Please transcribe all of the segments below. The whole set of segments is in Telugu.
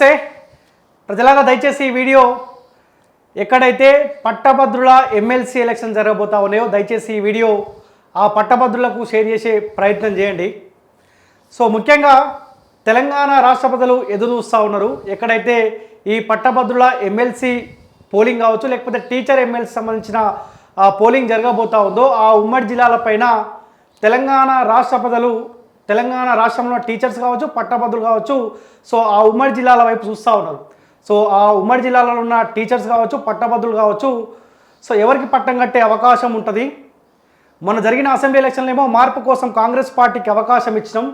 నమస్తే. ప్రజలారా దయచేసి ఈ వీడియో ఎక్కడైతే పట్టభద్రుల ఎమ్మెల్సీ ఎలక్షన్ జరగబోతా ఉన్నాయో దయచేసి ఈ వీడియో ఆ పట్టభద్రులకు షేర్ చేసే ప్రయత్నం చేయండి. సో ముఖ్యంగా తెలంగాణ రాష్ట్ర ప్రజలు ఎదురు చూస్తూ ఉన్నారు. ఎక్కడైతే ఈ పట్టభద్రుల ఎమ్మెల్సీ పోలింగ్ కావచ్చు లేకపోతే టీచర్ ఎమ్మెల్సీ సంబంధించిన పోలింగ్ జరగబోతా ఉందో ఆ ఉమ్మడి జిల్లాలపైన తెలంగాణ రాష్ట్ర ప్రజలు తెలంగాణ రాష్ట్రంలో టీచర్స్ కావచ్చు పట్టభద్రులు కావచ్చు సో ఆ ఉమ్మడి జిల్లాల వైపు చూస్తూ ఉన్నారు. సో ఆ ఉమ్మడి జిల్లాలో ఉన్న టీచర్స్ కావచ్చు పట్టభద్రులు కావచ్చు సో ఎవరికి పట్టం కట్టే అవకాశం ఉంటుంది? మొన్న జరిగిన అసెంబ్లీ ఎలక్షన్లో ఏమో మార్పు కోసం కాంగ్రెస్ పార్టీకి అవకాశం ఇచ్చినాం.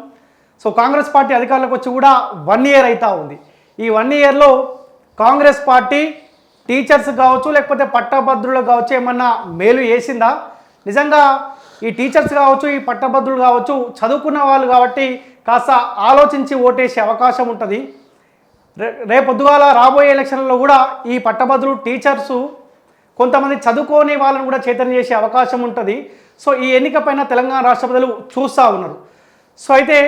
సో కాంగ్రెస్ పార్టీ అధికారులకు వచ్చి కూడా వన్ ఇయర్ అవుతా ఉంది. ఈ వన్ ఇయర్లో కాంగ్రెస్ పార్టీ టీచర్స్ కావచ్చు లేకపోతే పట్టభద్రులకు కావచ్చు ఏమన్నా మేలు చేసిందా? నిజంగా ఈ టీచర్స్ కావచ్చు ఈ పట్టభద్రులు కావచ్చు చదువుకున్న వాళ్ళు కాబట్టి కాస్త ఆలోచించి ఓటేసే అవకాశం ఉంటుంది. రే రేపొద్దుగాల రాబోయే ఎలక్షన్లలో కూడా ఈ పట్టభద్రులు టీచర్సు కొంతమంది చదువుకోని వాళ్ళని కూడా చైతన్యం చేసే అవకాశం ఉంటుంది. సో ఈ ఎన్నిక పైన తెలంగాణ రాష్ట్ర ప్రజలు చూస్తూ ఉన్నారు. సో అయితే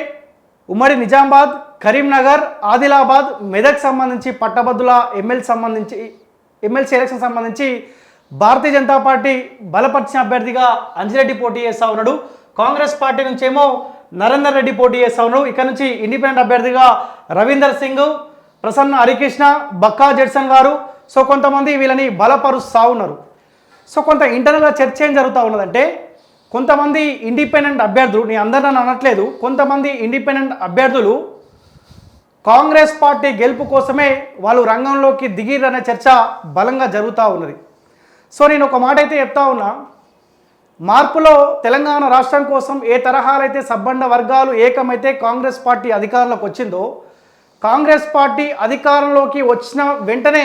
ఉమ్మడి నిజామాబాద్ కరీంనగర్ ఆదిలాబాద్ మెదక్ సంబంధించి పట్టభద్రుల ఎమ్మెల్సీ సంబంధించి ఎమ్మెల్సీ ఎలక్షన్ సంబంధించి భారతీయ జనతా పార్టీ బలపరిచిన అభ్యర్థిగా అంజిరెడ్డి పోటీ చేస్తూ ఉన్నాడు. కాంగ్రెస్ పార్టీ నుంచేమో నరేందర్ రెడ్డి పోటీ చేస్తూ ఉన్నాడు. ఇక్కడ నుంచి ఇండిపెండెంట్ అభ్యర్థిగా రవీందర్ సింగ్ ప్రసన్న హరికృష్ణ బక్కా జడ్సన్ గారు. సో కొంతమంది వీళ్ళని బలపరుస్తూ ఉన్నారు. సో కొంత ఇంటర్నల్గా చర్చ ఏం జరుగుతూ ఉన్నదంటే కొంతమంది ఇండిపెండెంట్ అభ్యర్థులు నేను అందరిని అనట్లేదు కొంతమంది ఇండిపెండెంట్ అభ్యర్థులు కాంగ్రెస్ పార్టీ గెలుపు కోసమే వాళ్ళు రంగంలోకి దిగిరనే చర్చ బలంగా జరుగుతూ ఉన్నది. సో నేను ఒక మాట అయితే చెప్తా ఉన్నా. మార్పులో తెలంగాణ రాష్ట్రం కోసం ఏ తరహాలైతే సబ్బండ వర్గాలు ఏకమైతే కాంగ్రెస్ పార్టీ అధికారంలోకి వచ్చిందో కాంగ్రెస్ పార్టీ అధికారంలోకి వచ్చిన వెంటనే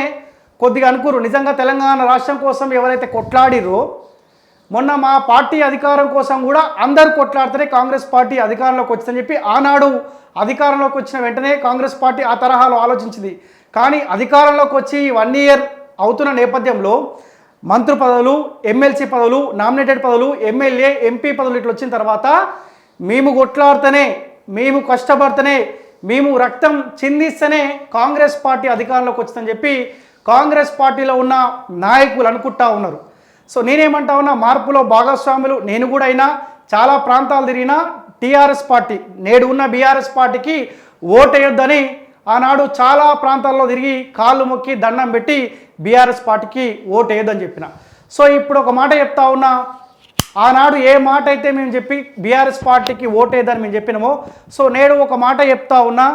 కొద్దిగా అనుకురు నిజంగా తెలంగాణ రాష్ట్రం కోసం ఎవరైతే కొట్లాడిరో మొన్న మా పార్టీ అధికారం కోసం కూడా అందరు కొట్లాడితేనే కాంగ్రెస్ పార్టీ అధికారంలోకి వచ్చిందని చెప్పి ఆనాడు అధికారంలోకి వచ్చిన వెంటనే కాంగ్రెస్ పార్టీ ఆ తరహాలో ఆలోచించింది. కానీ అధికారంలోకి వచ్చి వన్ ఇయర్ అవుతున్న నేపథ్యంలో మంత్రి పదవులు ఎమ్మెల్సీ పదవులు నామినేటెడ్ పదవులు ఎమ్మెల్యే ఎంపీ పదవులు ఇట్లా వచ్చిన తర్వాత మేము కొట్లాడితేనే మేము కష్టపడితేనే మేము రక్తం చిందిస్తేనే కాంగ్రెస్ పార్టీ అధికారంలోకి వచ్చిందని చెప్పి కాంగ్రెస్ పార్టీలో ఉన్న నాయకులు అనుకుంటా ఉన్నారు. సో నేనేమంటా ఉన్నా మార్పులో భాగస్వాములు నేను కూడా అయినా చాలా ప్రాంతాలు తిరిగినా టీఆర్ఎస్ పార్టీ నేడు ఉన్న బీఆర్ఎస్ పార్టీకి ఓటేయొద్దని ఆనాడు చాలా ప్రాంతాల్లో తిరిగి కాళ్ళు మొక్కి దండం పెట్టి బీఆర్ఎస్ పార్టీకి ఓటేయొద్దని చెప్పిన. సో ఇప్పుడు ఒక మాట చెప్తా ఉన్నా ఆనాడు ఏ మాట అయితే మేము చెప్పి బీఆర్ఎస్ పార్టీకి ఓటేదని మేము చెప్పినామో సో నేడు ఒక మాట చెప్తా ఉన్నా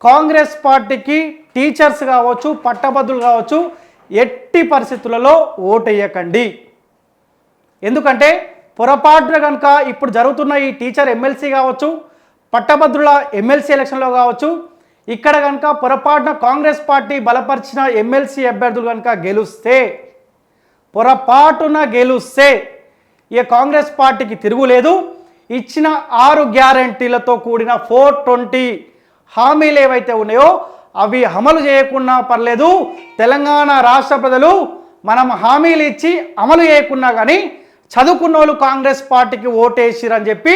కాంగ్రెస్ పార్టీకి టీచర్స్ కావచ్చు పట్టభద్రులు కావచ్చు ఎట్టి పరిస్థితులలో ఓటేయకండి ఎందుకంటే పొరపాటున కనుక ఇప్పుడు జరుగుతున్న ఈ టీచర్ ఎమ్మెల్సీ కావచ్చు పట్టభద్రుల ఎమ్మెల్సీ ఎలక్షన్లో కావచ్చు ఇక్కడ కనుక పొరపాటున కాంగ్రెస్ పార్టీ బలపరిచిన ఎమ్మెల్సీ అభ్యర్థులు కనుక గెలుస్తే పొరపాటున గెలుస్తే ఇక కాంగ్రెస్ పార్టీకి తిరుగులేదు. ఇచ్చిన ఆరు గ్యారంటీలతో కూడిన ఫోర్ ట్వంటీ హామీలు ఏవైతే ఉన్నాయో అవి అమలు చేయకున్నా పర్లేదు. తెలంగాణ రాష్ట్ర ప్రజలు మనం హామీలు ఇచ్చి అమలు చేయకున్నా కానీ చదువుకున్న వాళ్ళు కాంగ్రెస్ పార్టీకి ఓటేసిరని చెప్పి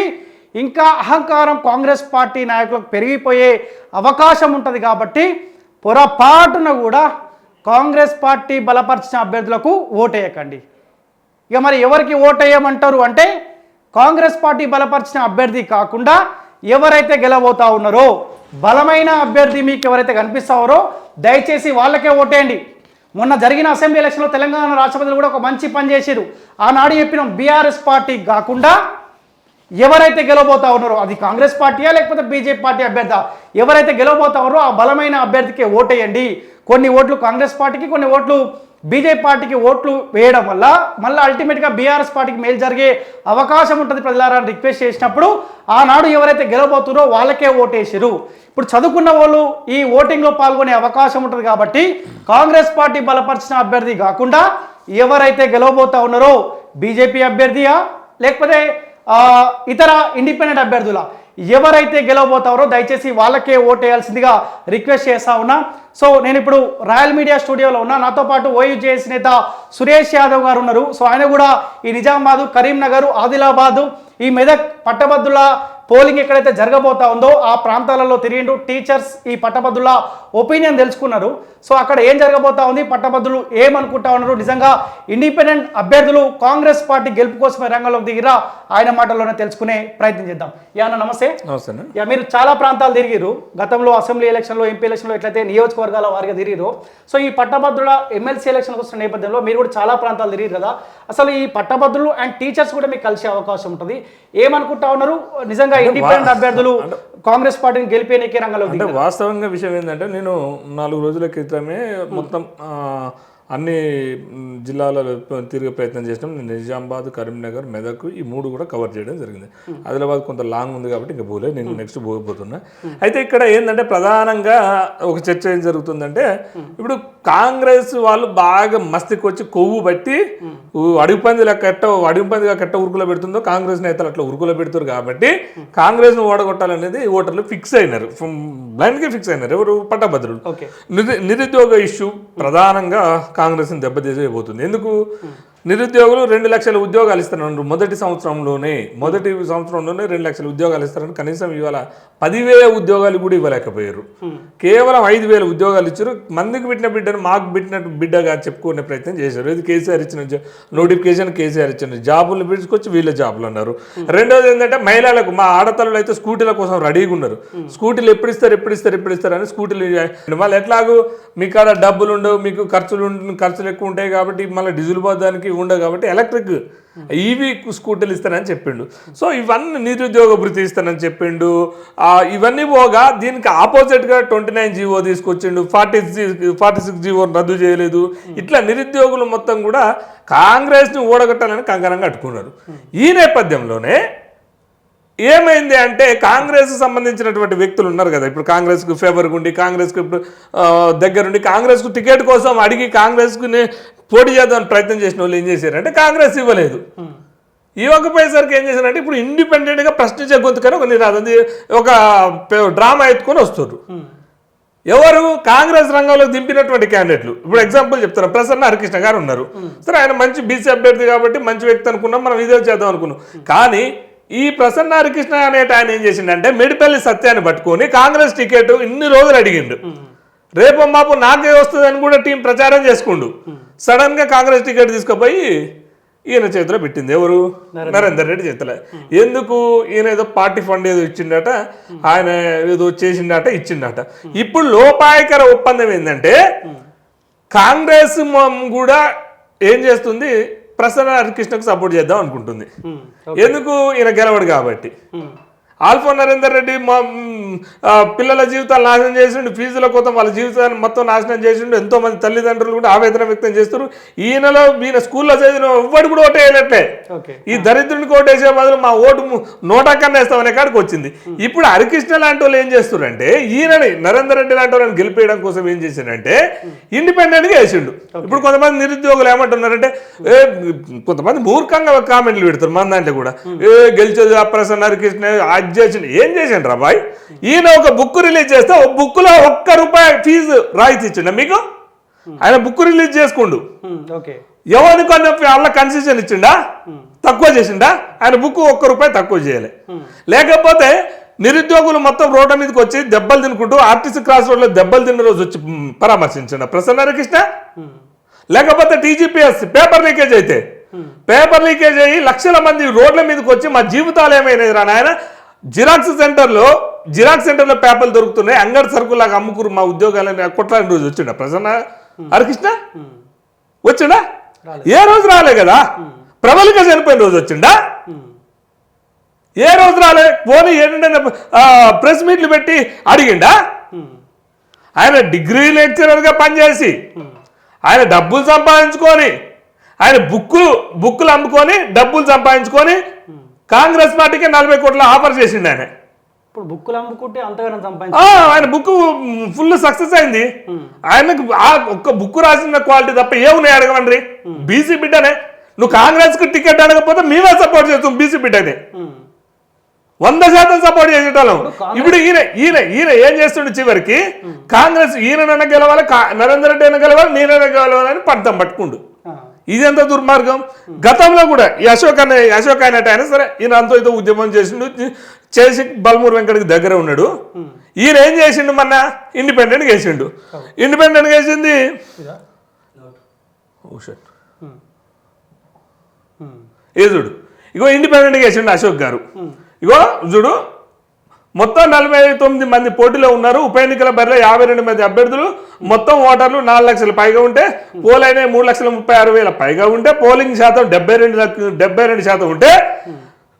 ఇంకా అహంకారం కాంగ్రెస్ పార్టీ నాయకులకు పెరిగిపోయే అవకాశం ఉంటుంది కాబట్టి పొరపాటున కూడా కాంగ్రెస్ పార్టీ బలపరిచిన అభ్యర్థులకు ఓటేయకండి. ఇక మరి ఎవరికి ఓటేయమంటారు అంటే కాంగ్రెస్ పార్టీ బలపరిచిన అభ్యర్థి కాకుండా ఎవరైతే గెలవబోతా ఉన్నారో బలమైన అభ్యర్థి మీకు ఎవరైతే కనిపిస్తారో దయచేసి వాళ్ళకే ఓటేయండి. మొన్న జరిగిన అసెంబ్లీ ఎలక్షన్లో తెలంగాణ రాష్ట్రపతిలు కూడా ఒక మంచి పని చేశారు ఆనాడు చెప్పిన బీఆర్ఎస్ పార్టీ కాకుండా ఎవరైతే గెలవబోతా ఉన్నారో అది కాంగ్రెస్ పార్టీయా లేకపోతే బీజేపీ పార్టీ అభ్యర్థి? ఎవరైతే గెలవబోతా ఉన్నారో ఆ బలమైన అభ్యర్థికి ఓటేయండి. కొన్ని ఓట్లు కాంగ్రెస్ పార్టీకి కొన్ని ఓట్లు బీజేపీ పార్టీకి ఓట్లు వేయడం వల్ల మళ్ళీ అల్టిమేట్గా బీఆర్ఎస్ పార్టీకి మేలు జరిగే అవకాశం ఉంటుంది ప్రజలారా అని రిక్వెస్ట్ చేసినప్పుడు ఆనాడు ఎవరైతే గెలవబోతున్నారో వాళ్ళకే ఓటేసారు ఇప్పుడు చదువుకున్న వాళ్ళు ఈ ఓటింగ్లో పాల్గొనే అవకాశం ఉంటుంది కాబట్టి కాంగ్రెస్ పార్టీ బలపరిచిన అభ్యర్థి కాకుండా ఎవరైతే గెలవబోతా ఉన్నారో బీజేపీ అభ్యర్థియా లేకపోతే ఇతర ఇండిపెండెంట్ అభ్యర్థుల ఎవరైతే గెలవబోతారో దయచేసి వాళ్ళకే ఓటేయాల్సిందిగా రిక్వెస్ట్ చేస్తా ఉన్నా. సో నేను ఇప్పుడు రాయల్ మీడియా స్టూడియోలో ఉన్నా. నాతో పాటు ఓయూజేఎస్ నేత సురేష్ యాదవ్ గారు ఉన్నారు. సో ఆయన కూడా ఈ నిజామాబాదు కరీంనగర్ ఆదిలాబాదు ఈ మెదక్ పట్టభద్రుల పోలింగ్ ఎక్కడైతే జరగబోతా ఉందో ఆ ప్రాంతాలలో తిరిగిండు. టీచర్స్ ఈ పట్టభద్రుల ఒపీనియన్ తెలుసుకున్నారు. సో అక్కడ ఏం జరగబోతా ఉంది? పట్టభద్రులు ఏమనుకుంటా ఉన్నారు? నిజంగా ఇండిపెండెంట్ అభ్యర్థులు కాంగ్రెస్ పార్టీ గెలుపు కోసమే రంగంలోకి దిగిరా? ఆయన మాటల్లోనే తెలుసుకునే ప్రయత్నం చేద్దాం. యా అన్న నమస్తే. నమస్తే మీరు చాలా ప్రాంతాలు తిరిగిరు గతంలో అసెంబ్లీ ఎలక్షన్లో ఎంపీ ఎలక్షన్లో ఎట్లయితే నియోజకవర్గాల వారిగా తిరిగిరు సో ఈ పట్టభద్రుల ఎమ్మెల్సీ ఎలక్షన్ వస్తున్న నేపథ్యంలో మీరు కూడా చాలా ప్రాంతాలు తిరిగిరు కదా? అసలు ఈ పట్టభద్రులు అండ్ టీచర్స్ కూడా మీకు కలిసే అవకాశం ఉంటుంది. ఏమనుకుంటా ఉన్నారు? నిజంగా ఇండిపెండెంట్ అభ్యర్థులు కాంగ్రెస్ పార్టీని గెలిపేనికే రంగంలో అంటే వాస్తవంగా విషయం ఏంటంటే నేను నాలుగు రోజుల క్రితమే మొత్తం ఆ, అన్ని జిల్లాలలో తిరిగే ప్రయత్నం చేసినాం. నిజామాబాద్ కరీంనగర్ మెదక్ ఈ మూడు కూడా కవర్ చేయడం జరిగింది. ఆదిలాబాద్ కొంత లాంగ్ ఉంది కాబట్టి ఇంకా పోలే. నేను నెక్స్ట్ పోకపోతున్నా అయితే ఇక్కడ ఏంటంటే ప్రధానంగా ఒక చర్చ ఏం జరుగుతుందంటే ఇప్పుడు కాంగ్రెస్ వాళ్ళు బాగా మస్తికి వచ్చి కొవ్వు బట్టి అడుగు పందిలా కట్ట అడుగు పందిగా కట్ట ఉరుకులో పెడుతుందో కాంగ్రెస్ నేతలు అట్లా ఉరుకులో పెడుతారు కాబట్టి కాంగ్రెస్ను ఓడగొట్టాలనేది ఓటర్లు ఫిక్స్ అయినారు. బ్లైండ్గా ఫిక్స్ అయినారు. ఎవరు పట్టభద్రులు. నిరుద్యోగ ఇష్యూ ప్రధానంగా కాంగ్రెస్ని దెబ్బతీసేయబోతుంది. ఎందుకు? నిరుద్యోగులు రెండు లక్షల ఉద్యోగాలు ఇస్తున్నారు మొదటి సంవత్సరంలోనే మొదటి సంవత్సరంలోనే రెండు లక్షల ఉద్యోగాలు ఇస్తారని కనీసం ఇవాళ పదివేల ఉద్యోగాలు కూడా ఇవ్వలేకపోయారు. కేవలం ఐదు వేల ఉద్యోగాలు ఇచ్చారు. మందికి పెట్టిన బిడ్డను మాకు పెట్టిన బిడ్డగా చెప్పుకునే ప్రయత్నం చేశారు. ఇది కేసీఆర్ ఇచ్చిన నోటిఫికేషన్ కేసీఆర్ ఇచ్చిన జాబులు పిలుచుకొచ్చి వీళ్ళ జాబులు అన్నారు. రెండోది ఏంటంటే మహిళలకు మా ఆడతలు అయితే స్కూటీల కోసం రెడీగా ఉన్నారు. స్కూటీలు ఎప్పుడు ఇస్తారు ఎప్పుడు ఇస్తారు ఎప్పుడు ఇస్తారు అని స్కూటీలు మళ్ళీ ఎట్లాగూ మీ కాడ డబ్బులు ఉండవు మీకు ఖర్చులు ఖర్చులు ఎక్కువ ఉంటాయి కాబట్టి మళ్ళీ డీజిల్ పోదానికి ఉండవు కాబట్టి ఎలక్ట్రిక్ ఈవీ స్కూటర్లు ఇస్తానని చెప్పిండు. సో ఇవన్నీ నిరుద్యోగ భృతి ఇస్తానని చెప్పిండు. ఇవన్నీ పోగా దీనికి ఆపోజిట్గా ట్వంటీ నైన్ జీవో తీసుకొచ్చిండు. ఫార్టీ ఫార్టీ సిక్స్ జీవో రద్దు చేయలేదు. ఇట్లా నిరుద్యోగులు మొత్తం కూడా కాంగ్రెస్ని ఓడగట్టాలని కంకణం కట్టుకున్నారు. ఈ నేపథ్యంలోనే ఏమైంది అంటే కాంగ్రెస్ సంబంధించినటువంటి వ్యక్తులు ఉన్నారు కదా. ఇప్పుడు కాంగ్రెస్కు ఫేవర్గా ఉండి కాంగ్రెస్కు ఇప్పుడు దగ్గరుండి కాంగ్రెస్కు టికెట్ కోసం అడిగి కాంగ్రెస్కు పోటీ చేద్దామని ప్రయత్నం చేసిన వాళ్ళు ఏం చేశారంటే కాంగ్రెస్ ఇవ్వలేదు. ఇవ్వకపోయేసరికి ఏం చేశారంటే ఇప్పుడు ఇండిపెండెంట్గా ప్రశ్నించే గొంతుకని ఒక నిరాదం ఒక డ్రామా ఎత్తుకొని వస్తారు ఎవరు? కాంగ్రెస్ రంగంలో దింపినటువంటి క్యాండిడేట్లు. ఇప్పుడు ఎగ్జాంపుల్ చెప్తాను ప్రసన్న హరికృష్ణ గారు ఉన్నారు. సరే ఆయన మంచి బీసీ అభ్యర్థి కాబట్టి మంచి వ్యక్తి అనుకున్నాం మనం ఇదే చేద్దాం అనుకున్నాం. కానీ ఈ ప్రసన్న హరికృష్ణ అనేట ఆయన ఏం చేసిండంటే మెడిపల్లి సత్యాన్ని పట్టుకొని కాంగ్రెస్ టికెట్ ఇన్ని రోజులు అడిగిండు. రేపు మాపు నాకే వస్తుందని కూడా టీం ప్రచారం చేసుకుండు. సడన్గా కాంగ్రెస్ టికెట్ తీసుకుపోయి ఈయన చేతిలో పెట్టింది ఎవరు? నరేందర్ రెడ్డి చేతిలో. ఎందుకు? ఈయన ఏదో పార్టీ ఫండ్ ఏదో ఇచ్చిండట ఆయన ఏదో చేసిండట ఇచ్చిండట. ఇప్పుడు లోపాయకర ఒప్పందం ఏంటంటే కాంగ్రెస్ కూడా ఏం చేస్తుంది? ప్రసన్న హరికృష్ణకు సపోర్ట్ చేద్దాం అనుకుంటుంది. ఎందుకు? ఈయన గెలవడు కాబట్టి. ఆల్ఫా నరేందర్ రెడ్డి మా పిల్లల జీవితాలు నాశనం చేసిండు ఫీజుల కోసం వాళ్ళ జీవితాన్ని మొత్తం నాశనం చేసిండు ఎంతో మంది తల్లిదండ్రులు కూడా ఆవేదన వ్యక్తం చేస్తారు ఈయనలో ఈయన స్కూల్లో చదివిన ఎవ్వడు కూడా ఓటేయనట్లే ఓకే. ఈ దరిద్రునికి ఓటేసే బదులు మా ఓటు నోటా కన్నా వేస్తామనే కాడికి వచ్చింది. ఇప్పుడు హరికృష్ణ లాంటి వాళ్ళు ఏం చేస్తున్నారంటే ఈయనని నరేందర్ రెడ్డి లాంటి వాళ్ళని గెలిపేయడం కోసం ఏం చేసిండంటే ఇండిపెండెంట్గా వేసిండు. ఇప్పుడు కొంతమంది నిరుద్యోగులు ఏమంటున్నారంటే ఏ కొంతమంది మూర్ఖంగా కామెంట్లు పెడతారు మన దాంట్లో కూడా ఏ గెలిచేది అప్రసన్న హరికృష్ణ అది చేసిండు. ఏం చేసిండు రాబాయ్ ఈయన ఒక బుక్ రిలీజ్ చేస్తే ఒక బుక్లో ఒక్క రూపాయి ఫీజు రాయితీ ఇచ్చిండ మీకు? ఆయన బుక్ రిలీజ్ చేసుకుండు. ఓకే. ఎవరికి కొన్ని వాళ్ళ కన్సెషన్ ఇచ్చిండా? తక్కువ చేసిండా? ఆయన బుక్ ఒక్క రూపాయి తక్కువ చేయలే. లేకపోతే నిరుద్యోగులు మొత్తం రోడ్ల మీదకి వచ్చి దెబ్బలు తినుకుంటూ ఆర్టీసీ క్రాస్ రోడ్లో దెబ్బలు తిన్న రోజు వచ్చి పరామర్శించండి? ప్రసన్న హరికృష్ణ? లేకపోతే టీజీపీఎస్ పేపర్ లీకేజ్ అయితే? పేపర్ లీకేజ్ అయ్యి లక్షల మంది రోడ్ల మీదకి వచ్చి మా జీవితాలు ఏమైనాయి రా నాయన? జిరాక్స్ సెంటర్లో జిరాక్స్ సెంటర్లో పేపర్లు దొరుకుతున్నాయి. అంగడి సరుకులాగా అమ్ముకురు మా ఉద్యోగాలని కొట్లాడిన రోజు వచ్చిండ? ప్రసన్న? హరికృష్ణ? వచ్చిండా? ఏ రోజు రాలే కదా? ప్రబలిక చనిపోయిన రోజు వచ్చిండా? ఏ రోజు రాలే? పోనీ ఏంటంటే ప్రెస్ మీట్లు పెట్టి అడిగిండా? ఆయన డిగ్రీ లెక్చరర్గా పనిచేసి ఆయన డబ్బులు సంపాదించుకొని ఆయన బుక్కులు బుక్కులు అమ్ముకొని డబ్బులు సంపాదించుకొని కాంగ్రెస్ పార్టీకి నలభై కోట్ల ఆఫర్ చేసిండు ఆయన. ఇప్పుడు బుక్కులు అమ్ముకుంటే అంతగానం సంపాదించి ఆయన బుక్ ఫుల్ సక్సెస్ అయింది. ఆయనకు ఆ ఒక్క బుక్ రాసిన క్వాలిటీ తప్ప ఏమున్నాయి అడగమండ్రి? బీసీ బిడ్డనే. నువ్వు కాంగ్రెస్కు టికెట్ అడగకపోతే మేమే సపోర్ట్ చేస్తాం బీసీ బిడ్డనే. వంద శాతం సపోర్ట్ చేసేటోళ్ళం. ఇప్పుడు ఈయన ఈయన ఈయన ఏం చేస్తుండే చివరికి? కాంగ్రెస్ ఈయనైనా గెలవాలి నరేందర్ రెడ్డి అయినా గెలవాలి నేనైనా గెలవాలని పంతం పట్టుకుండు. ఇదెంత దుర్మార్గం. గతంలో కూడా ఈ అశోక్ అనే అశోక్ అయినట్టు అయినా సరే ఈయన అంతో ఇదో ఉద్యమం చేసిండు. చేసి బల్మూరు వెంకటకి దగ్గర ఉన్నాడు. ఈయన ఏం చేసిండు మొన్న? ఇండిపెండెంట్ వేసిండు. ఇండిపెండెంట్ వేసింది. ఏ చూడు. ఇగో ఇండిపెండెంట్గా వేసిండు అశోక్ గారు. ఇగో చూడు మొత్తం నలభై తొమ్మిది మంది పోటీలో ఉన్నారు. ఉప ఎన్నికల బరిలో యాభై రెండు మంది అభ్యర్థులు. మొత్తం ఓటర్లు నాలుగు లక్షల పైగా ఉంటే పోలైన మూడు లక్షల ముప్పై ఆరు వేల పైగా ఉంటే పోలింగ్ శాతం డెబ్బై రెండు లక్ష- డెబ్బై రెండు శాతం ఉంటే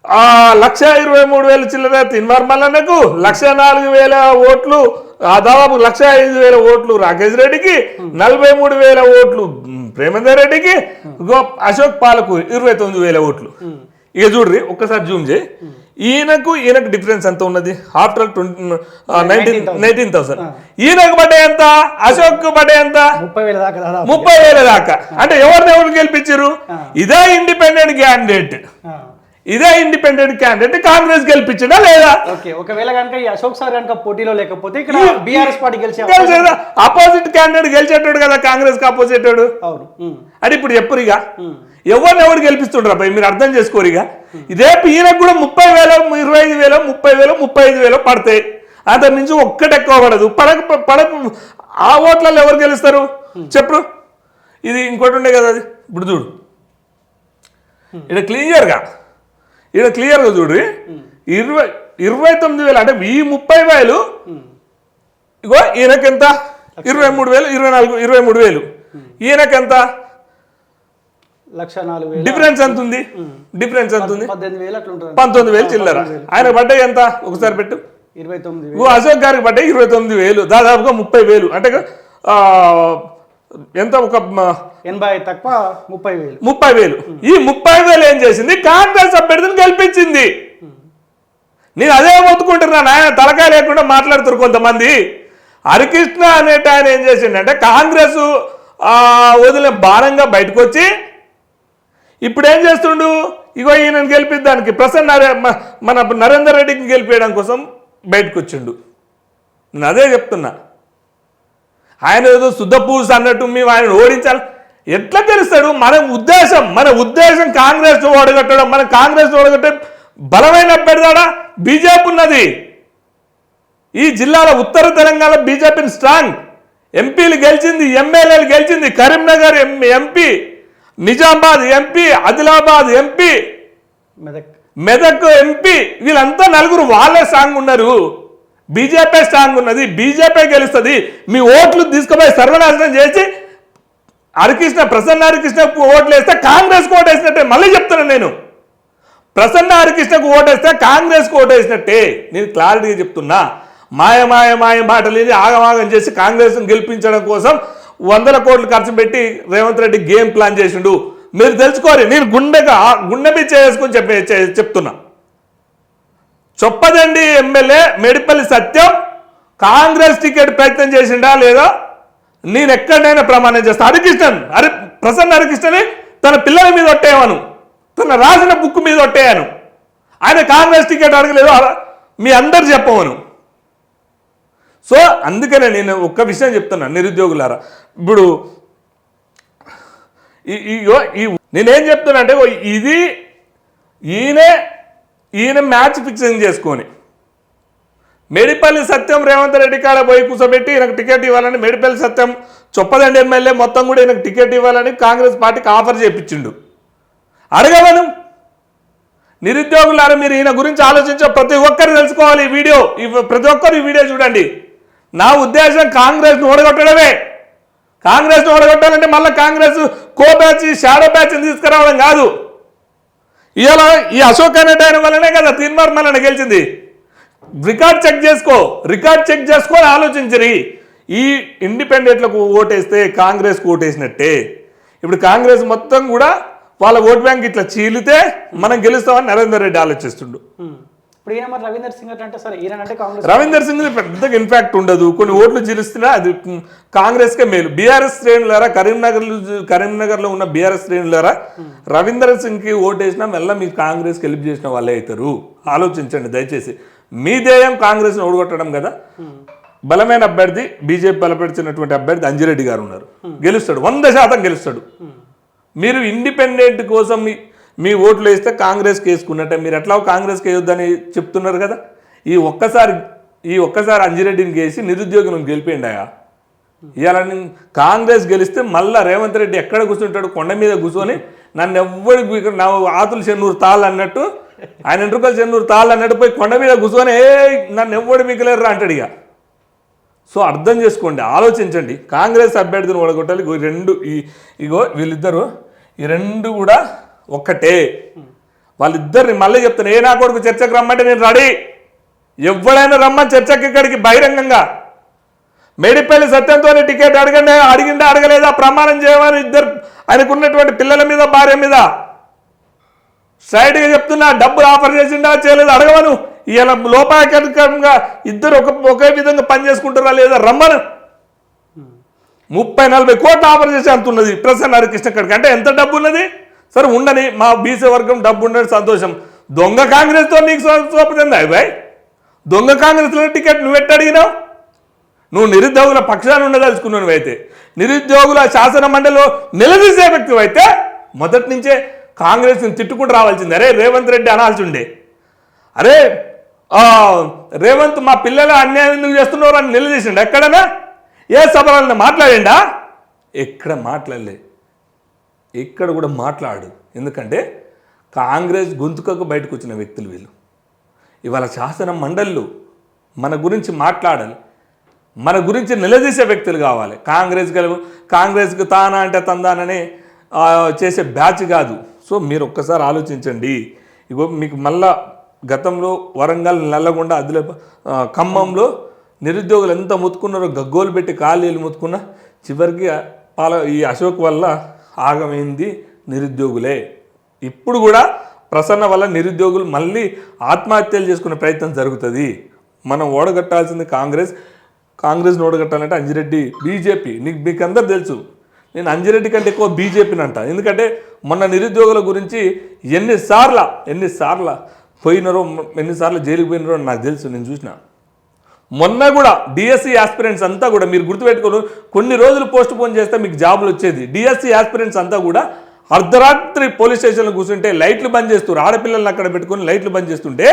ఆ లక్ష ఇరవై మూడు వేల చిల్లర తిన్వర్మల్లన్నకు లక్ష నాలుగు వేల ఓట్లు ఆ దాదాపు లక్ష ఐదు వేల ఓట్లు రాకేష్ రెడ్డికి నలభై మూడు వేల ఓట్లు ప్రేమేందర్ రెడ్డికి అశోక్ పాలకు ఇరవై తొమ్మిది వేల ఓట్లు. ఇక చూడ్రి ఒక్కసారి జూమ్ చేయి. ఈయనకు ఈయనకు డిఫరెన్స్ ఎంత ఉన్నది? After twenty nineteen nineteen thousand ఈయనకు పడ్డే ఎంత? అశోక్ పడ్డే ఎంత? ముప్పై వేల దాకా దాదాపు. ముప్పై వేల దాకా. అంటే ఎవరిని ఎవరు గెలిపించారు ఇదే ఇండిపెండెంట్ క్యాండిడేట్ ఆ. ఇదే ఇండిపెండెంట్ క్యాండిడేట్ కాంగ్రెస్ గెలిపించడా లేదా? ఓకే ఒకవేళ కనుక ఈ అశోక్ సార్ కనుక పోటీలో లేకపోతే ఇక్కడ బీఆర్ఎస్ పార్టీ గెలిచే అపోజిట్ క్యాండిడేట్ గెలిచేటాడు కదా కాంగ్రెస్కి అపోజిట్ అవును. ఉమ్. అంటే ఇప్పుడు చెప్పురు ఇక ఉమ్. ఎవరిని ఎవరు గెలిపిస్తుండ్రు అబ్బాయి మీరు అర్థం చేసుకోరు ఇక రేపు ఈయనకు కూడా ముప్పై వేలు ఇరవై ఐదు వేలు ముప్పై వేలు ముప్పై ఐదు వేలు పడతాయి. అంత మించి ఒక్కటి ఎక్కువ పడదు పడక పడక ఆ ఓట్లలో ఎవరు గెలుస్తారు? చెప్పు. ఇది ఇంకోటి ఉండే కదా అది. ఇప్పుడు చూడు. ఇక్కడ క్లియర్గా. ఇక్కడ క్లియర్గా చూడు. ఇరవై ఇరవై తొమ్మిది వేలు అంటే ఈ ముప్పై వేలు ఇగో ఈయనకెంత? ఇరవై మూడు వేలు ఇరవై నాలుగు ఇరవై మూడు వేలు. ఈయనకెంత? లక్ష నాలుగు వేలు డిఫరెన్స్ ఎంత ఉంది? డిఫరెన్స్ ఎంత ఉంది? పంతొమ్మిది వేలు చిల్లర. ఆయన పడ్డాయి ఎంత? ఒకసారి పెట్టు. ఇరవై తొమ్మిది అశోక్ గారికి పడ్డాయి ఇరవై తొమ్మిది వేలు. దాదాపుగా ముప్పై వేలు. అంటే ఎంత ఒక ఎనభై తక్కువ ముప్పై వేలు. ముప్పై వేలు. ఈ ముప్పై వేలు ఏం చేసింది? కాంగ్రెస్ అభ్యర్థిని గెలిపించింది. నేను అదే మొత్తుకుంటున్నాను ఆయన తలకాయ లేకుండా మాట్లాడుతారు కొంతమంది. హరికృష్ణ అనేట ఆయన ఏం చేసిండంటే కాంగ్రెస్ ఆ, వదిలిన భారంగా బయటకు వచ్చి ఇప్పుడు ఏం చేస్తుండు? ఇగో ఈయనను గెలిపిద్దానికి ప్రసన్న మన నరేందర్ రెడ్డికి గెలిపేయడం కోసం బయటకు వచ్చిండు నేను అదే చెప్తున్నా. ఆయన ఏదో శుద్ధపూస అన్నట్టు మేము ఆయన ఓడించాలి. ఎట్లా గెలుస్తాడు? మన ఉద్దేశం మన ఉద్దేశం కాంగ్రెస్ ఓడగట్టడం మన కాంగ్రెస్ ఓడగట్టే బలమైన అభ్యర్థాడా బీజేపీ ఉన్నది. ఈ జిల్లాలో ఉత్తర తెలంగాణ బీజేపీని స్ట్రాంగ్ ఎంపీలు గెలిచింది ఎమ్మెల్యేలు గెలిచింది Karimnagar M MP. Nizamabad MP Adilabad MP Medak. Medak MP వీళ్ళంతా నలుగురు వాళ్ళే స్ట్రాంగ్ ఉన్నారు. బీజేపీ స్ట్రాంగ్ ఉన్నది బీజేపీ గెలుస్తుంది. మీ ఓట్లు తీసుకుపోయి సర్వనాశనం చేసి హరికృష్ణ ప్రసన్న హరికృష్ణకు ఓట్లు వేస్తే కాంగ్రెస్కి ఓటు వేసినట్టే మళ్ళీ చెప్తున్నాను నేను. ప్రసన్న హరికృష్ణకు ఓటేస్తే కాంగ్రెస్కి ఓటేసినట్టే. నేను క్లారిటీగా చెప్తున్నా. మాయ మాయ మాయ మాటలు ఇది ఆగమాగం చేసి కాంగ్రెస్ను గెలిపించడం కోసం వందల కోట్లు ఖర్చు పెట్టి రేవంత్ రెడ్డి గేమ్ ప్లాన్ చేసిండు. మీరు తెలుసుకోవాలి నేను గుండెగా గుండె చేసుకుని చెప్పే చెప్తున్నా. చొప్పదండి ఎమ్మెల్యే మెడిపల్లి సత్యం కాంగ్రెస్ టికెట్ ప్రయత్నం చేసిండా లేదా? నేను ఎక్కడైనా ప్రమాణం చేస్తా. హరికృష్ణన్ హరి ప్రసన్న హరికృష్ణని తన పిల్లల మీద ఒట్టేయమను. తన రాసిన బుక్ మీద ఒట్టేయాను. ఆయన కాంగ్రెస్ టికెట్ అడగలేదు మీ అందరు చెప్పవను సో అందుకనే నేను ఒక్క విషయం చెప్తున్నా నిరుద్యోగులారా. ఇప్పుడు ఈ- ఈ నేనేం చెప్తున్నా అంటే ఓ ఇది ఈయనే ఈయన మ్యాచ్ ఫిక్సింగ్ చేసుకొని మేడిపల్లి సత్యం రేవంత్ రెడ్డి కాడ పోయి కూర్చోబెట్టి ఈయనకు టికెట్ ఇవ్వాలని మేడిపల్లి సత్యం చొప్పదండి ఎమ్మెల్యే మొత్తం కూడా ఈయనకు టికెట్ ఇవ్వాలని కాంగ్రెస్ పార్టీకి ఆఫర్ చేపించిండు. అడగవను నిరుద్యోగులారా మీరు ఈయన గురించి ఆలోచించే ప్రతి ఒక్కరు తెలుసుకోవాలి ఈ వీడియో. ఈ ప్రతి ఒక్కరు ఈ వీడియో చూడండి. నా ఉద్దేశం కాంగ్రెస్ను ఓడగొట్టడమే. కాంగ్రెస్ను ఓడగొట్టాలంటే మళ్ళీ కాంగ్రెస్ కో బ్యాచ్ షాడో బ్యాచ్ని తీసుకురావడం కాదు. ఇవాళ ఈ అశోక్ అనే వల్లనే కదా తీన్మార్ మల్లన గెలిచింది. రికార్డ్ చెక్ చేసుకో రికార్డ్ చెక్ చేసుకొని ఆలోచించరి. ఈ ఇండిపెండెంట్లకు ఓటేస్తే కాంగ్రెస్కి ఓటేసినట్టే. ఇప్పుడు కాంగ్రెస్ మొత్తం కూడా వాళ్ళ ఓట్ బ్యాంక్ ఇట్లా చీలితే మనం గెలుస్తామని నరేందర్ రెడ్డి ఆలోచిస్తుండు. ఇప్పుడు ఈయన మరి రవీందర్ సింగ్ అంటే సరే ఈయన అంటే కాంగ్రెస్ రవీందర్ సింగ్ పెద్దగా ఇన్ఫాక్ట్ ఉండదు. కొన్ని ఓట్లు చిలుస్తున్నా అది కాంగ్రెస్కే మేలు. బీఆర్ఎస్ శ్రేణులారా కరీంనగర్ కరీంనగర్లో ఉన్న బీఆర్ఎస్ శ్రేణులారా రవీందర్ సింగ్కి ఓటేసినా మెల్ల మీరు కాంగ్రెస్కి హెల్ప్ చేసిన వాళ్ళే అవుతారు. ఆలోచించండి దయచేసి. మీ ధ్యేయం కాంగ్రెస్ని ఓడగొట్టడం కదా. బలమైన అభ్యర్థి బీజేపీ బలపరిచినటువంటి అభ్యర్థి అంజిరెడ్డి గారు ఉన్నారు. గెలుస్తాడు. వంద శాతం గెలుస్తాడు. మీరు ఇండిపెండెంట్ కోసం మీ ఓట్లు వేస్తే కాంగ్రెస్కి వేసుకున్నట్టే. మీరు ఎట్లా కాంగ్రెస్కి వేయొద్దని చెప్తున్నారు కదా? ఈ ఒక్కసారి ఈ ఒక్కసారి అంజిరెడ్డిని గేసి నిరుద్యోగులను గెలిపేయండియా ఇవాళ కాంగ్రెస్ గెలిస్తే మళ్ళా రేవంత్ రెడ్డి ఎక్కడ కూర్చుంటాడు? కొండ మీద కూర్చొని నన్ను ఎవ్వడికి నా ఆతులు చెన్నూరు తాళ్ళు అన్నట్టు ఆయన ఎంట్రుకలు చెన్నూరు తాళ్ళు అన్నట్టు పోయి కొండ మీద కూర్చొని ఏ నన్ను ఎవ్వడు రా అంటాడు ఇక. సో అర్థం చేసుకోండి ఆలోచించండి. కాంగ్రెస్ అభ్యర్థిని ఓడగొట్టాలి. రెండు ఈ ఇగో వీళ్ళిద్దరు ఈ రెండు కూడా ఒక్కటే. వాళ్ళిద్దరిని మళ్ళీ చెప్తాను ఏ నా కొడుకు చర్చకు రమ్మంటే నేను రెడీ. ఎవడైనా రమ్మని చర్చకి ఇక్కడికి బహిరంగంగా. మేడిపల్లి సత్యంతో టికెట్ అడగండి అడిగిందా అడగలేదా ప్రమాణం చేయమని ఇద్దరు ఆయనకున్నటువంటి పిల్లల మీద భార్య మీద. స్ట్రైట్గా చెప్తున్నా డబ్బులు ఆఫర్ చేసిండా చేయలేదు అడగవను ఇలా లోపాయకరంగా ఇద్దరు ఒక ఒకే విధంగా పనిచేసుకుంటారా లేదా రమ్మను. ముప్పై నలభై కోట్లు ఆఫర్ చేసి అంటున్నది ప్రసన్న హరికృష్ణ అంటే ఎంత డబ్బు ఉన్నది సరే ఉండని మా బీసీ వర్గం డబ్బు ఉండని సంతోషం. దొంగ కాంగ్రెస్తో నీకు సోపతిందా బాయ్ దొంగ కాంగ్రెస్లో టికెట్ నువ్వు ఎట్ట అడిగినావు? నువ్వు నిరుద్యోగుల పక్షాన్ని ఉండదలుచుకున్నావు అయితే. నిరుద్యోగుల శాసన మండలిలో నిలదీసే వ్యక్తి అయితే మొదటి నుంచే కాంగ్రెస్ని తిట్టుకుంటూ రావాల్సింది. అరే రేవంత్ రెడ్డి అనాల్సి ఉండే అరే రేవంత్ మా పిల్లలు అన్యాయం ఎందుకు చేస్తున్నారు అని నిలదీసిండు. ఎక్కడనా ఏ సభలను మాట్లాడిండా? ఎక్కడ మాట్లాడలే. ఇక్కడ కూడా మాట్లాడు. ఎందుకంటే కాంగ్రెస్ గొంతుకకు బయటకు వచ్చిన వ్యక్తులు వీళ్ళు. ఇవాళ శాసన మండళ్ళు మన గురించి మాట్లాడాలి. మన గురించి నిలదీసే వ్యక్తులు కావాలి. కాంగ్రెస్ గెలుపు కాంగ్రెస్కి తానా అంటే తందానని చేసే బ్యాచ్ కాదు. సో మీరు ఒక్కసారి ఆలోచించండి. ఇగో మీకు మళ్ళా గతంలో వరంగల్ నల్లగొండ అదిలే ఖమ్మంలో నిరుద్యోగులు ఎంత ముత్తుకున్నారో గగ్గోలు పెట్టి ఖాళీలు ముత్తుకున్నా చివరికి పాల ఈ అశోక్ వల్ల ఆగమైంది నిరుద్యోగులే. ఇప్పుడు కూడా ప్రసన్న వల్ల నిరుద్యోగులు మళ్ళీ ఆత్మహత్యలు చేసుకునే ప్రయత్నం జరుగుతుంది. మనం ఓడగట్టాల్సింది కాంగ్రెస్. కాంగ్రెస్ని ఓడగట్టాలంటే అంజిరెడ్డి బీజేపీ. నీకు మీకు అందరు తెలుసు. నేను అంజిరెడ్డి కంటే ఎక్కువ బీజేపీని అంట ఎందుకంటే మొన్న నిరుద్యోగుల గురించి ఎన్నిసార్ల ఎన్నిసార్ల పోయినారో ఎన్నిసార్లు జైలుకి పోయినారో నాకు తెలుసు నేను చూసిన. మొన్న కూడా డిఎస్సి ఆస్పిరెంట్స్ అంతా కూడా మీరు గుర్తుపెట్టుకోరు కొన్ని రోజులు పోస్ట్ పోన్ చేస్తే మీకు జాబులు వచ్చేది. డిఎస్సి ఆస్పిరెంట్స్ అంతా కూడా అర్ధరాత్రి పోలీస్ స్టేషన్లో కూర్చుంటే లైట్లు బంద్ చేస్తారు ఆడపిల్లల్ని అక్కడ పెట్టుకొని లైట్లు బంద్ చేస్తుంటే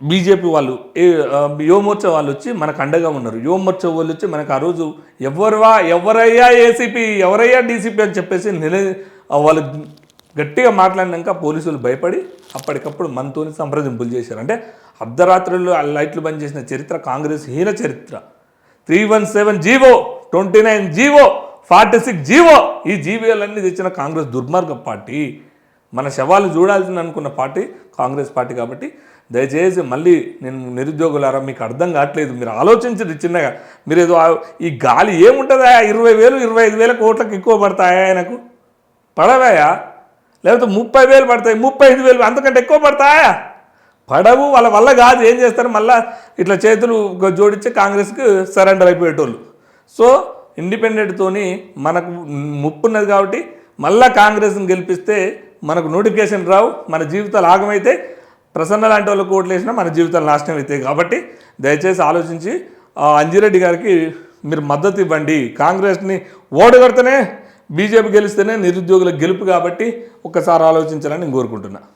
బీజేపీ వాళ్ళు యువమోర్చ వాళ్ళు వచ్చి మనకు అండగా ఉన్నారు. యువమోర్చ వాళ్ళు వచ్చి మనకు ఆ రోజు ఎవరువా ఎవరయ్యా ఏసీపీ ఎవరయ్యా డీసీపీ అని చెప్పేసి నిల వాళ్ళు గట్టిగా మాట్లాడినాక పోలీసులు భయపడి అప్పటికప్పుడు మనతోని సంప్రదింపులు చేశారు. అంటే అర్ధరాత్రులు ఆ లైట్లు బంద్ చేసిన చరిత్ర కాంగ్రెస్ హీన చరిత్ర. Three one seven GO twenty nine GO forty six GO ఈ జీవోలన్నీ తెచ్చిన కాంగ్రెస్ దుర్మార్గ పార్టీ. మన శవాలు చూడాల్సింది అనుకున్న పార్టీ కాంగ్రెస్ పార్టీ కాబట్టి దయచేసి మళ్ళీ నేను నిరుద్యోగులారా మీకు అర్థం కావట్లేదు. మీరు ఆలోచించండి చిన్నగా. మీరు ఏదో ఈ గాలి ఏముంటుందా ఇరవై వేలు ఇరవై ఐదు వేల కోట్లకు ఎక్కువ పడతాయా ఆయనకు? పడవాయా? లేకపోతే ముప్పై వేలు పడతాయి ముప్పై ఐదు వేలు అంతకంటే ఎక్కువ పడతాయా? పడవు వాళ్ళ వల్ల కాదు ఏం చేస్తారు? మళ్ళీ ఇట్లా చేతులు జోడించి కాంగ్రెస్కి సరెండర్ అయిపోయేటోళ్ళు. సో ఇండిపెండెంట్తోని మనకు ముప్పు ఉన్నది కాబట్టి మళ్ళీ కాంగ్రెస్ని గెలిపిస్తే మనకు నోటిఫికేషన్ రావు మన జీవితాలు ఆగమైతే ప్రసన్న లాంటి వాళ్ళకు ఓట్లు వేసినా మన జీవితాలు నాశనం అవుతాయి కాబట్టి దయచేసి ఆలోచించి అంజిరెడ్డి గారికి మీరు మద్దతు ఇవ్వండి. కాంగ్రెస్ని ఓడగొడితేనే బీజేపీ గెలిస్తేనే నిరుద్యోగుల గెలుపు కాబట్టి ఒక్కసారి ఆలోచించాలని నేను కోరుకుంటున్నాను